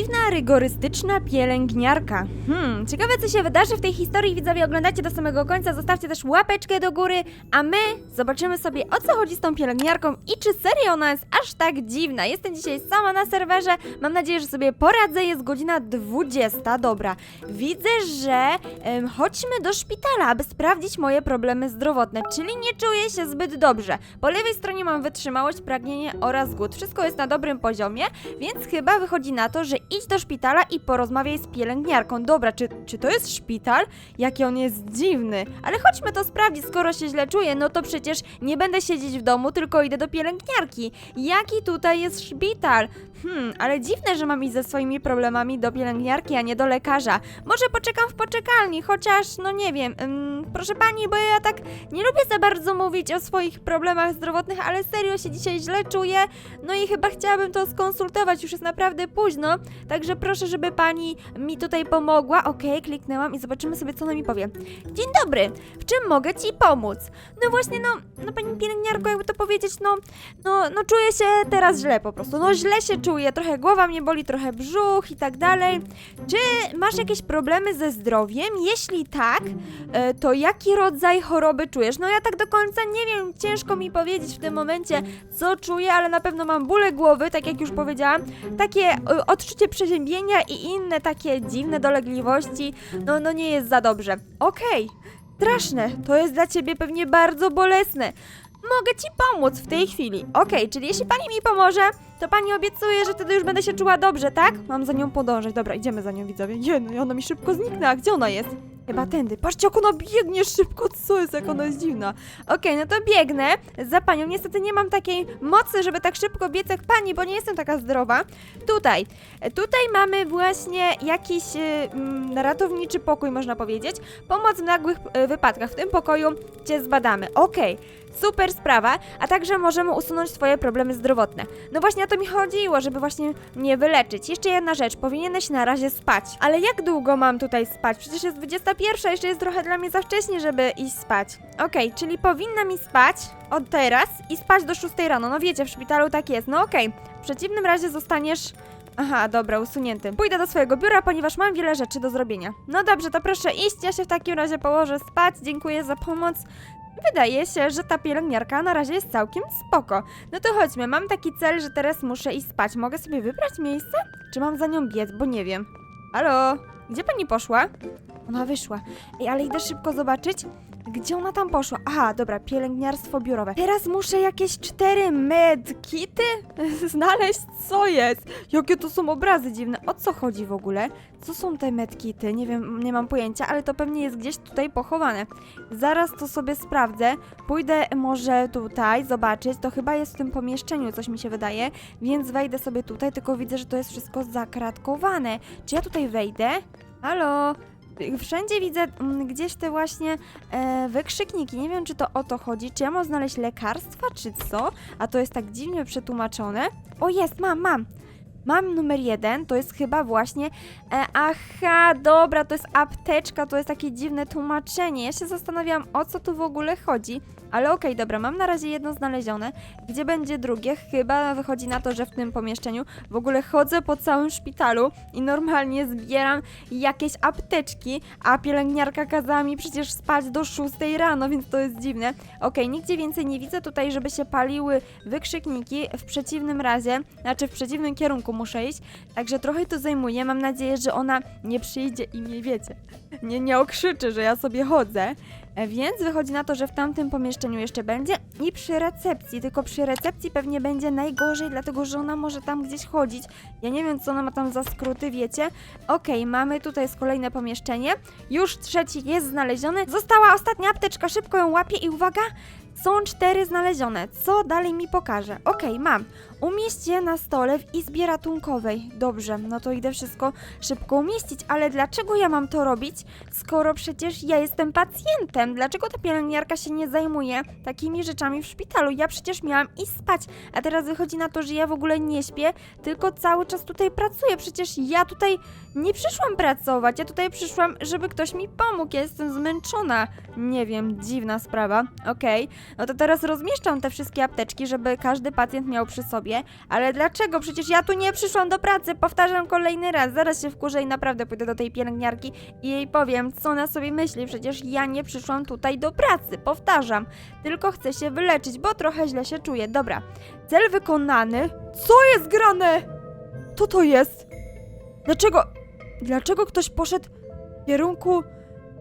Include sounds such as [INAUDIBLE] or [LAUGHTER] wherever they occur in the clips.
Dziwna, rygorystyczna pielęgniarka. Hmm, ciekawe co się wydarzy w tej historii, widzowie, oglądacie do samego końca, zostawcie też łapeczkę do góry, a my zobaczymy sobie o co chodzi z tą pielęgniarką i czy serio ona jest aż tak dziwna. Jestem dzisiaj sama na serwerze, mam nadzieję, że sobie poradzę, jest godzina 20, dobra. Widzę, że em, chodźmy do szpitala, aby sprawdzić moje problemy zdrowotne, czyli nie czuję się zbyt dobrze. Po lewej stronie mam wytrzymałość, pragnienie oraz głód. Wszystko jest na dobrym poziomie, więc chyba wychodzi na to, że idź do szpitala i porozmawiaj z pielęgniarką. Dobra, czy, czy to jest szpital? Jaki on jest dziwny. Ale chodźmy to sprawdzić, skoro się źle czuję, no to przecież nie będę siedzieć w domu, tylko idę do pielęgniarki. Jaki tutaj jest szpital? Hmm, ale dziwne, że mam iść ze swoimi problemami do pielęgniarki, a nie do lekarza. Może poczekam w poczekalni, chociaż, no nie wiem. Ym, proszę pani, bo ja tak nie lubię za bardzo mówić o swoich problemach zdrowotnych, ale serio się dzisiaj źle czuję. No i chyba chciałabym to skonsultować, już jest naprawdę późno. Także proszę, żeby pani mi tutaj pomogła. Okej, kliknęłam i zobaczymy sobie, co ona mi powie. Dzień dobry, w czym mogę ci pomóc? No właśnie, no, no pani pielęgniarko, jakby to powiedzieć, no, no, no czuję się teraz źle po prostu. No źle się czuję, trochę głowa mnie boli, trochę brzuch i tak dalej. Czy masz jakieś problemy ze zdrowiem? Jeśli tak, e, to jaki rodzaj choroby czujesz? No ja tak do końca nie wiem, ciężko mi powiedzieć w tym momencie, co czuję, ale na pewno mam bóle głowy, tak jak już powiedziałam, takie e, odczucie przeziębienia i inne takie dziwne dolegliwości. No, no nie jest za dobrze. Okej, straszne, to jest dla ciebie pewnie bardzo bolesne. Mogę ci pomóc w tej chwili. Okej, czyli jeśli pani mi pomoże, to pani obiecuje, że wtedy już będę się czuła dobrze, tak? Mam za nią podążać. Dobra, idziemy za nią, widzowie. Nie, no i ona mi szybko zniknęła. Gdzie ona jest? Chyba tędy. Patrzcie, jak ona biegnie szybko. Co jest, jak ona jest dziwna. Okej, no to biegnę za panią. Niestety nie mam takiej mocy, żeby tak szybko biec jak pani, bo nie jestem taka zdrowa. Tutaj. Tutaj mamy właśnie jakiś e, mm, ratowniczy pokój, można powiedzieć. Pomoc w nagłych e, wypadkach. W tym pokoju cię zbadamy. Okej. Super sprawa, a także możemy usunąć Twoje problemy zdrowotne. No właśnie o to mi chodziło, żeby właśnie mnie wyleczyć. Jeszcze jedna rzecz, powinieneś na razie spać. Ale jak długo mam tutaj spać? Przecież jest 21, jeszcze jest trochę dla mnie za wcześnie, żeby iść spać. Okej, czyli powinna mi spać od teraz i spać do 6 rano. No wiecie, w szpitalu tak jest. No okej, w przeciwnym razie zostaniesz Aha, dobra, usunięty. Pójdę do swojego biura, ponieważ mam wiele rzeczy do zrobienia. No dobrze, to proszę iść, ja się w takim razie położę spać. Dziękuję za pomoc. Wydaje się, że ta pielęgniarka na razie jest całkiem spoko. No to chodźmy, mam taki cel, że teraz muszę iść spać. Mogę sobie wybrać miejsce? Czy mam za nią biec? Bo nie wiem. Halo? Gdzie pani poszła? Ona wyszła. Ej, ale idę szybko zobaczyć, gdzie ona tam poszła. Aha, dobra, pielęgniarstwo biurowe. Teraz muszę jakieś cztery medkity [LAUGHS] znaleźć, co jest. Jakie to są obrazy dziwne. O co chodzi w ogóle? Co są te medkity? Nie wiem, nie mam pojęcia, ale to pewnie jest gdzieś tutaj pochowane. Zaraz to sobie sprawdzę. Pójdę może tutaj zobaczyć. To chyba jest w tym pomieszczeniu, coś mi się wydaje. Więc wejdę sobie tutaj, tylko widzę, że to jest wszystko zakratkowane. Czy ja tutaj wejdę? Halo? Wszędzie widzę mm, gdzieś te właśnie e, wykrzykniki. Nie wiem, czy to o to chodzi. Czy ja mam znaleźć lekarstwa, czy co? A to jest tak dziwnie przetłumaczone. O, jest, mam, mam. Mam numer jeden, to jest chyba właśnie. E, aha, dobra, to jest apteczka, to jest takie dziwne tłumaczenie. Ja się zastanawiałam, o co tu w ogóle chodzi. Ale okej, dobra, mam na razie jedno znalezione. Gdzie będzie drugie? Chyba wychodzi na to, że w tym pomieszczeniu w ogóle chodzę po całym szpitalu i normalnie zbieram jakieś apteczki, a pielęgniarka kazała mi przecież spać do 6 rano, więc to jest dziwne. Okej, nigdzie więcej nie widzę tutaj, żeby się paliły wykrzykniki. W przeciwnym razie, znaczy w przeciwnym kierunku muszę iść, także trochę to zajmuje. Mam nadzieję, że ona nie przyjdzie i nie wiecie, nie, nie okrzyczy, że ja sobie chodzę. E, Więc wychodzi na to, że w tamtym pomieszczeniu jeszcze będzie i przy recepcji, tylko przy recepcji pewnie będzie najgorzej, dlatego że ona może tam gdzieś chodzić. Ja nie wiem, co ona ma tam za skróty, wiecie. Okej, mamy tutaj jest kolejne pomieszczenie. Już trzeci jest znaleziony. Została ostatnia apteczka, szybko ją łapię i uwaga, są cztery znalezione. Co dalej mi pokaże? Okej, mam. Umieść je na stole w izbie ratunkowej. Dobrze, no to idę wszystko szybko umieścić, ale dlaczego ja mam to robić, skoro przecież ja jestem pacjentem? Dlaczego ta pielęgniarka się nie zajmuje takimi rzeczami w szpitalu? Ja przecież miałam iść spać, a teraz wychodzi na to, że ja w ogóle nie śpię, tylko cały czas tutaj pracuję. Przecież ja tutaj nie przyszłam pracować, ja tutaj przyszłam, żeby ktoś mi pomógł. Ja jestem zmęczona. Nie wiem, dziwna sprawa. Okej, no to teraz rozmieszczam te wszystkie apteczki, żeby każdy pacjent miał przy sobie. Ale dlaczego? Przecież ja tu nie przyszłam do pracy, powtarzam kolejny raz. Zaraz się wkurzę i naprawdę pójdę do tej pielęgniarki i jej powiem, co ona sobie myśli. Przecież ja nie przyszłam tutaj do pracy, powtarzam. Tylko chcę się wyleczyć, bo trochę źle się czuję. Dobra, cel wykonany. Co jest grane? Co to jest? Dlaczego? Dlaczego ktoś poszedł w kierunku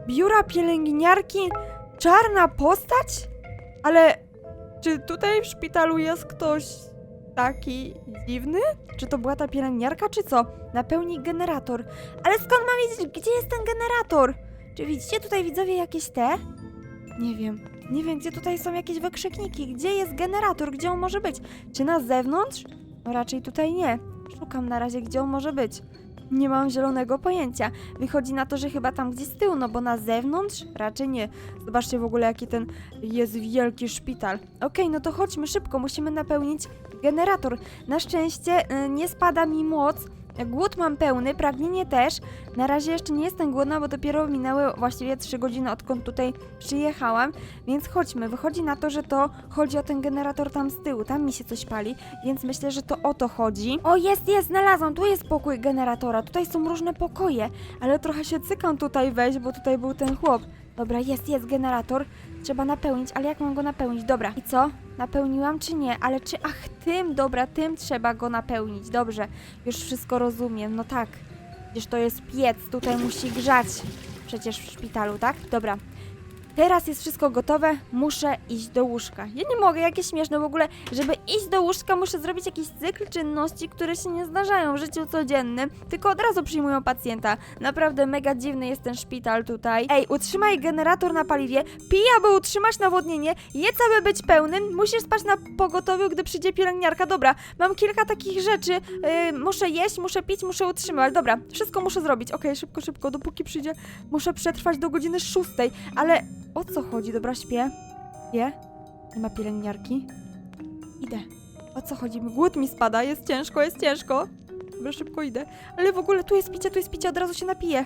biura pielęgniarki? Czarna postać? Ale czy tutaj w szpitalu jest ktoś taki dziwny? Czy to była ta pielęgniarka, czy co? Napełni generator. Ale skąd mam wiedzieć, gdzie jest ten generator? Czy widzicie tutaj widzowie jakieś te? Nie wiem. Nie wiem, gdzie tutaj są jakieś wykrzykniki. Gdzie jest generator? Gdzie on może być? Czy na zewnątrz? No raczej tutaj nie. Szukam na razie, gdzie on może być. Nie mam zielonego pojęcia. Wychodzi na to, że chyba tam gdzieś z tyłu, no bo na zewnątrz raczej nie. Zobaczcie w ogóle, jaki ten jest wielki szpital. Okej, no to chodźmy szybko, musimy napełnić generator. Na szczęście y, nie spada mi moc. Głód mam pełny, pragnienie też. Na razie jeszcze nie jestem głodna, bo dopiero minęły właściwie 3 godziny, odkąd tutaj przyjechałam. Więc chodźmy. Wychodzi na to, że to chodzi o ten generator tam z tyłu. Tam mi się coś pali, więc myślę, że to o to chodzi. O, jest, jest, znalazłam. Tu jest pokój generatora. Tutaj są różne pokoje, ale trochę się cykam tutaj wejść, bo tutaj był ten chłop. Dobra, jest, jest generator. Trzeba napełnić, ale jak mam go napełnić? Dobra, i co? Napełniłam czy nie? Ale czy, ach, tym, dobra, tym trzeba go napełnić. Dobrze, już wszystko rozumiem. No tak, przecież to jest piec, tutaj musi grzać. Przecież w szpitalu, tak? Dobra. Teraz jest wszystko gotowe, muszę iść do łóżka. Ja nie mogę, jakie śmieszne w ogóle, żeby iść do łóżka muszę zrobić jakiś cykl czynności, które się nie zdarzają w życiu codziennym, tylko od razu przyjmują pacjenta. Naprawdę mega dziwny jest ten szpital tutaj. Ej, utrzymaj generator na paliwie, pij, aby utrzymać nawodnienie, jedz, aby być pełnym, musisz spać na pogotowiu, gdy przyjdzie pielęgniarka. Dobra, mam kilka takich rzeczy, yy, muszę jeść, muszę pić, muszę utrzymywać. Dobra, wszystko muszę zrobić. Okej, szybko, szybko, dopóki przyjdzie, muszę przetrwać do godziny szóstej, ale o co chodzi? Dobra, śpię. Śpię. Nie ma pielęgniarki. Idę. O co chodzi? Głód mi spada, jest ciężko, jest ciężko. Dobra, szybko idę. Ale w ogóle tu jest picie, tu jest picie, od razu się napiję.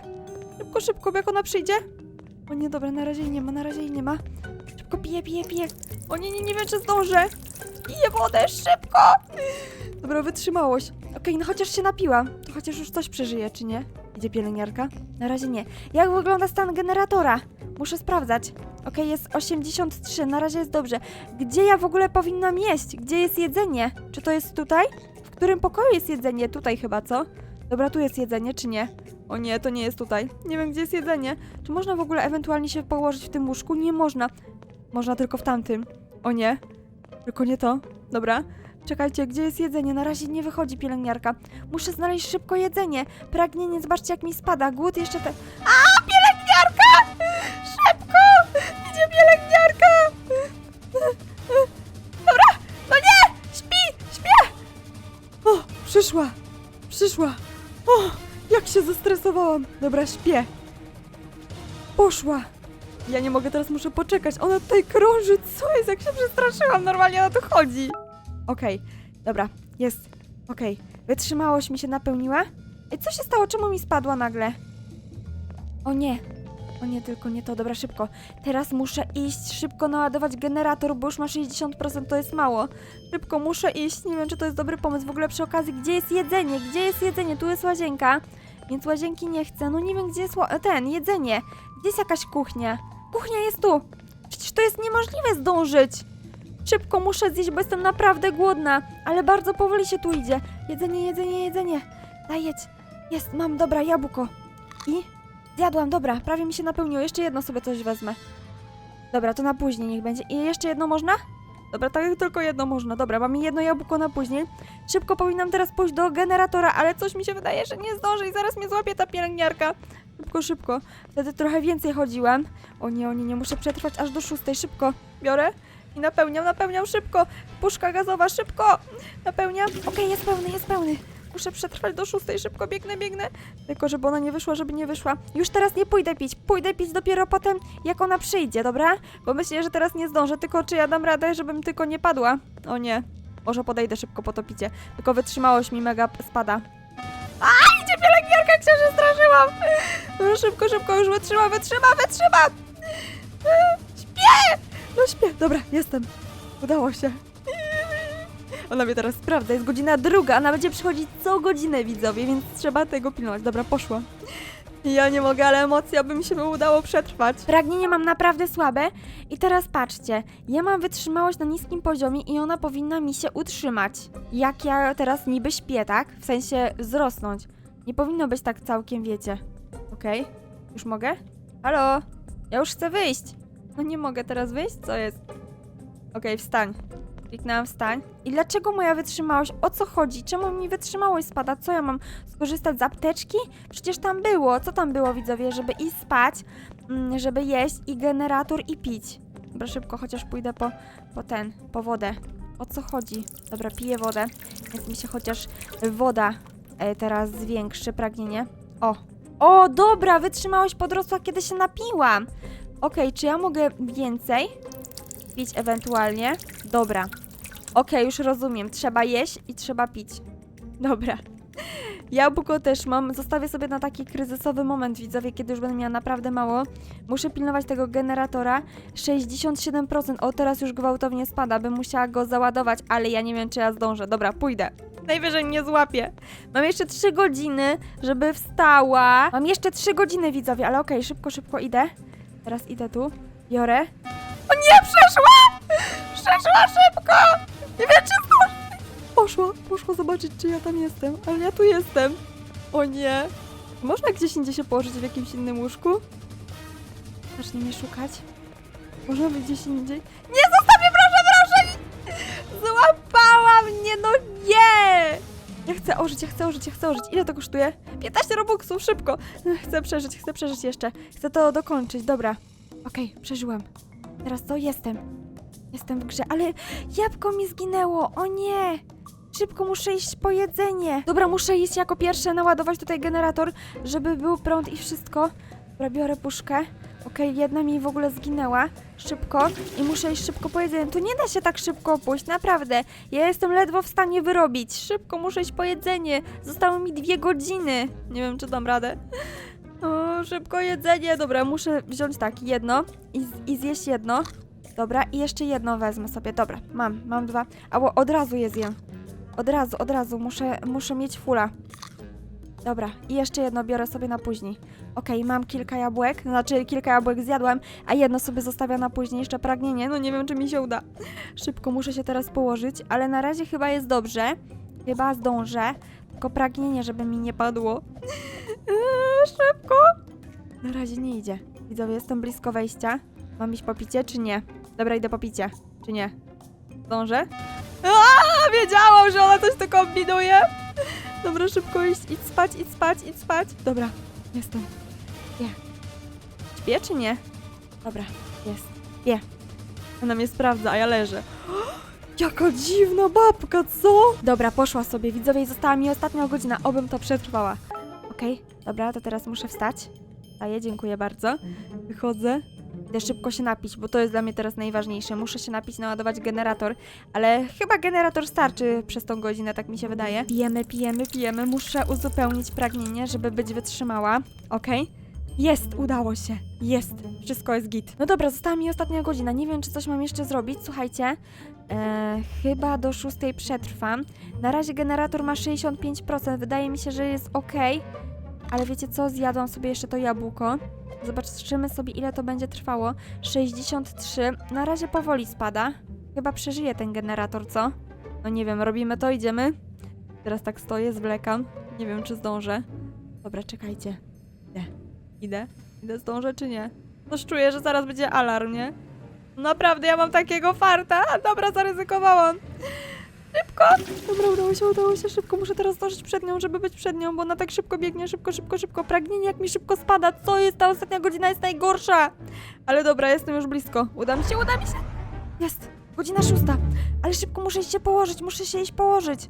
Szybko, szybko, bo jak ona przyjdzie? O nie, dobra, na razie jej nie ma, na razie jej nie ma. Szybko piję, piję, piję. O nie, nie, nie wiem, czy zdążę. Piję wodę, szybko! Dobra, wytrzymałość. Okej, no chociaż się napiłam. To chociaż już coś przeżyje, czy nie? Idzie pielęgniarka? Na razie nie. Jak wygląda stan generatora? Muszę sprawdzać. Okej, jest 83, na razie jest dobrze. Gdzie ja w ogóle powinnam jeść? Gdzie jest jedzenie? Czy to jest tutaj? W którym pokoju jest jedzenie? Tutaj chyba, co? Dobra, tu jest jedzenie, czy nie? O nie, to nie jest tutaj. Nie wiem, gdzie jest jedzenie. Czy można w ogóle ewentualnie się położyć w tym łóżku? Nie można. Można tylko w tamtym. O nie. Tylko nie to. Dobra. Czekajcie, gdzie jest jedzenie? Na razie nie wychodzi pielęgniarka. Muszę znaleźć szybko jedzenie. Pragnienie, zobaczcie jak mi spada. Głód jeszcze te... A, pielęgniarka! Pielęgniarka! Dobra, no nie! Śpi! Śpię! O, przyszła! Przyszła! O, jak się zestresowałam! Dobra, śpię. Poszła. Ja nie mogę, teraz muszę poczekać. Ona tutaj krąży. Co jest? Jak się przestraszyłam. Normalnie ona tu chodzi. Okej, dobra, jest. Okej, wytrzymałość mi się napełniła. Ej, co się stało? Czemu mi spadła nagle? O nie. O nie, tylko nie to. Dobra, szybko. Teraz muszę iść, szybko naładować generator, bo już ma 60%, to jest mało. Szybko muszę iść. Nie wiem, czy to jest dobry pomysł. W ogóle przy okazji, gdzie jest jedzenie? Gdzie jest jedzenie? Tu jest łazienka. Więc łazienki nie chcę. No nie wiem, gdzie jest ła- ten, jedzenie. Gdzie jest jakaś kuchnia? Kuchnia jest tu. Przecież to jest niemożliwe zdążyć. Szybko muszę zjeść, bo jestem naprawdę głodna, ale bardzo powoli się tu idzie. Jedzenie, jedzenie, jedzenie. Daj jedz. Jest, mam, dobra, jabłko. I? Zjadłam, dobra, prawie mi się napełniło. Jeszcze jedno sobie coś wezmę. Dobra, to na później niech będzie. I jeszcze jedno można? Dobra, tak tylko jedno można. Dobra, mam jedno jabłko na później. Szybko powinnam teraz pójść do generatora, ale coś mi się wydaje, że nie zdążę i zaraz mnie złapie ta pielęgniarka. Szybko, szybko. Wtedy trochę więcej chodziłam. O nie, o nie, nie muszę przetrwać aż do szóstej. Szybko. Biorę i napełniam, napełniam szybko. Puszka gazowa, szybko. Napełniam. Okej, jest pełny, jest pełny. Muszę przetrwać do szóstej, szybko biegnę, biegnę. Tylko, żeby ona nie wyszła, żeby nie wyszła. Już teraz nie pójdę pić. Pójdę pić dopiero potem, jak ona przyjdzie, dobra? Bo myślę, że teraz nie zdążę, tylko czy ja dam radę, żebym tylko nie padła. O nie. Może podejdę szybko po to picie. Tylko wytrzymałość mi mega spada. A, idzie pielęgniarka, jak się przestraszyłam. No, szybko, szybko, już wytrzyma, wytrzyma, wytrzyma. Śpię! No śpię, dobra, jestem. Udało się. Ona mnie teraz sprawdza, jest godzina druga, ona będzie przychodzić co godzinę, widzowie, więc trzeba tego pilnować. Dobra, poszła. Ja nie mogę, ale emocji, aby mi się udało przetrwać. Pragnienie mam naprawdę słabe i teraz patrzcie, ja mam wytrzymałość na niskim poziomie i ona powinna mi się utrzymać. Jak ja teraz niby śpię, tak? W sensie wzrosnąć. Nie powinno być tak całkiem, wiecie. Okej, już mogę? Halo? Ja już chcę wyjść. No nie mogę teraz wyjść? Co jest? Okej, wstań. Kliknęłam wstań. I dlaczego moja wytrzymałość? O co chodzi? Czemu mi wytrzymałość spada? Co ja mam skorzystać z apteczki? Przecież tam było. Co tam było, widzowie? Żeby iść spać, mm, żeby jeść i generator i pić. Dobra, szybko, chociaż pójdę po, po ten, po wodę. O co chodzi? Dobra, piję wodę, więc mi się chociaż woda e, teraz zwiększy pragnienie. O, o, dobra, wytrzymałość podrosła, kiedy się napiłam. Okej, czy ja mogę więcej pić ewentualnie? Dobra. Okej, już rozumiem. Trzeba jeść i trzeba pić. Dobra. Jabłko też mam. Zostawię sobie na taki kryzysowy moment, widzowie, kiedy już będę miała naprawdę mało. Muszę pilnować tego generatora. 67%. O, teraz już gwałtownie spada. Bym musiała go załadować, ale ja nie wiem, czy ja zdążę. Dobra, pójdę. Najwyżej mnie złapie. Mam jeszcze 3 godziny, żeby wstała. Mam jeszcze 3 godziny, widzowie, ale okej, szybko, szybko idę. Teraz idę tu. Biorę. O nie, przeszła! Przeszła szybko! Nie wiem, czy zdążę. Poszła, poszła zobaczyć, czy ja tam jestem, ale ja tu jestem. O nie. Można gdzieś indziej się położyć w jakimś innym łóżku? Zacznie mnie szukać. Można być gdzieś indziej. Nie, zostaw mnie, proszę, proszę! Złapała mnie, no nie! Ja chcę ożyć, ja chcę ożyć, ja chcę ożyć. Ile to kosztuje? 15 robuxów, szybko! Chcę przeżyć, chcę przeżyć jeszcze. Chcę to dokończyć, dobra. Okej, przeżyłam. Teraz to jestem. Jestem w grze, ale jabłko mi zginęło, o nie! Szybko muszę iść po jedzenie. Dobra, muszę iść jako pierwsze naładować tutaj generator, żeby był prąd i wszystko. Dobra, biorę puszkę. Okej, jedna mi w ogóle zginęła. Szybko. I muszę iść szybko po jedzenie. To nie da się tak szybko pójść, naprawdę. Ja jestem ledwo w stanie wyrobić. Szybko muszę iść po jedzenie. Zostały mi dwie godziny. Nie wiem, czy dam radę. [LAUGHS] O, szybko jedzenie. Dobra, muszę wziąć tak, jedno i, i zjeść jedno. Dobra, i jeszcze jedno wezmę sobie. Dobra, mam, mam dwa. Albo od razu je zjem. Od razu, od razu. Muszę, muszę mieć fula. Dobra, i jeszcze jedno biorę sobie na później. Okej, mam kilka jabłek, znaczy kilka jabłek zjadłam, a jedno sobie zostawiam na później. Jeszcze pragnienie, no nie wiem, czy mi się uda. Szybko muszę się teraz położyć, ale na razie chyba jest dobrze. Chyba zdążę. Tylko pragnienie, żeby mi nie padło. [LAUGHS] Szybko. Na razie nie idzie. Widzowie, jestem blisko wejścia. Mam iść po picie, czy nie? Dobra, idę po picie. Czy nie? Zdążę? Aaa, wiedziałam, że ona coś tu kombinuje. Dobra, szybko iść, idź spać, idź spać, idź spać. Dobra, jestem. Nie. Śpię czy nie? Dobra, jest. Nie. Ona mnie sprawdza, a ja leżę. [GASPS] Jaka dziwna babka, co? Dobra, poszła sobie, widzowie, i została mi ostatnia godzina, obym to przetrwała. Okej, dobra, to teraz muszę wstać. Wstaję, dziękuję bardzo. Wychodzę. Idę szybko się napić, bo to jest dla mnie teraz najważniejsze. Muszę się napić, naładować generator, ale chyba generator starczy przez tą godzinę, tak mi się wydaje. Pijemy, pijemy, pijemy. Muszę uzupełnić pragnienie, żeby być wytrzymała. Okej? Jest, udało się. Jest, wszystko jest git. No dobra, została mi ostatnia godzina. Nie wiem, czy coś mam jeszcze zrobić. Słuchajcie, e, chyba do szóstej przetrwam. Na razie generator ma 65%. Wydaje mi się, że jest ok. Ale wiecie co? Zjadłam sobie jeszcze to jabłko. Zobaczymy sobie, ile to będzie trwało. 63. Na razie powoli spada. Chyba przeżyje ten generator, co? No nie wiem, robimy to, idziemy. Teraz tak stoję, zwlekam. Nie wiem, czy zdążę. Dobra, czekajcie. Idę. Idę. Idę, zdążę, czy nie? Coś czuję, że zaraz będzie alarm, nie? Naprawdę, ja mam takiego farta. Dobra, zaryzykowałam. Szybko! Dobra, udało się, udało się. Szybko muszę teraz zdążyć przed nią, żeby być przed nią, bo ona tak szybko biegnie, szybko, szybko, szybko. Pragnienie jak mi szybko spada. Co jest? Ta ostatnia godzina jest najgorsza. Ale dobra, jestem już blisko. Uda mi się, uda mi się. Jest. Godzina szósta. Ale szybko muszę iść się położyć, muszę się iść położyć.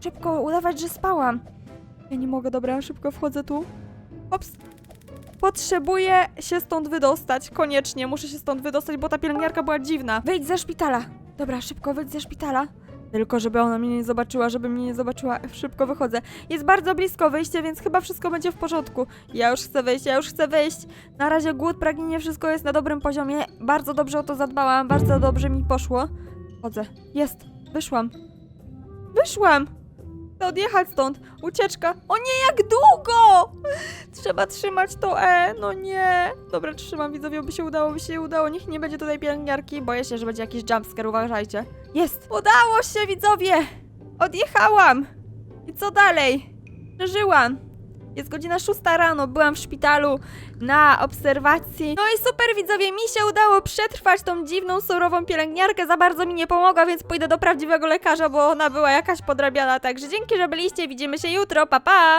Szybko, udawać, że spałam. Ja nie mogę, dobra, szybko wchodzę tu. Ops. Potrzebuję się stąd wydostać. Koniecznie muszę się stąd wydostać, bo ta pielęgniarka była dziwna. Wyjdź ze szpitala. Dobra, szybko wyjdź ze szpitala. Tylko żeby ona mnie nie zobaczyła, żeby mnie nie zobaczyła. Szybko wychodzę. Jest bardzo blisko wyjścia, więc chyba wszystko będzie w porządku. Ja już chcę wyjść, ja już chcę wyjść. Na razie głód, pragnienie, wszystko jest na dobrym poziomie. Bardzo dobrze o to zadbałam, bardzo dobrze mi poszło. Chodzę. Jest, wyszłam. Wyszłam! Chcę odjechać stąd. Ucieczka. O nie, jak długo! Trzeba trzymać to E. No nie. Dobra, trzymam, widzowie, by się udało, by się udało. Niech nie będzie tutaj pielęgniarki. Boję się, że będzie jakiś jumpscare, uważajcie. Jest! Udało się, widzowie! Odjechałam! I co dalej? Przeżyłam. Jest godzina 6 rano, byłam w szpitalu na obserwacji. No i super widzowie, mi się udało przetrwać tą dziwną, surową pielęgniarkę. Za bardzo mi nie pomogła, więc pójdę do prawdziwego lekarza, bo ona była jakaś podrabiana. Także dzięki, że byliście. Widzimy się jutro. Pa pa!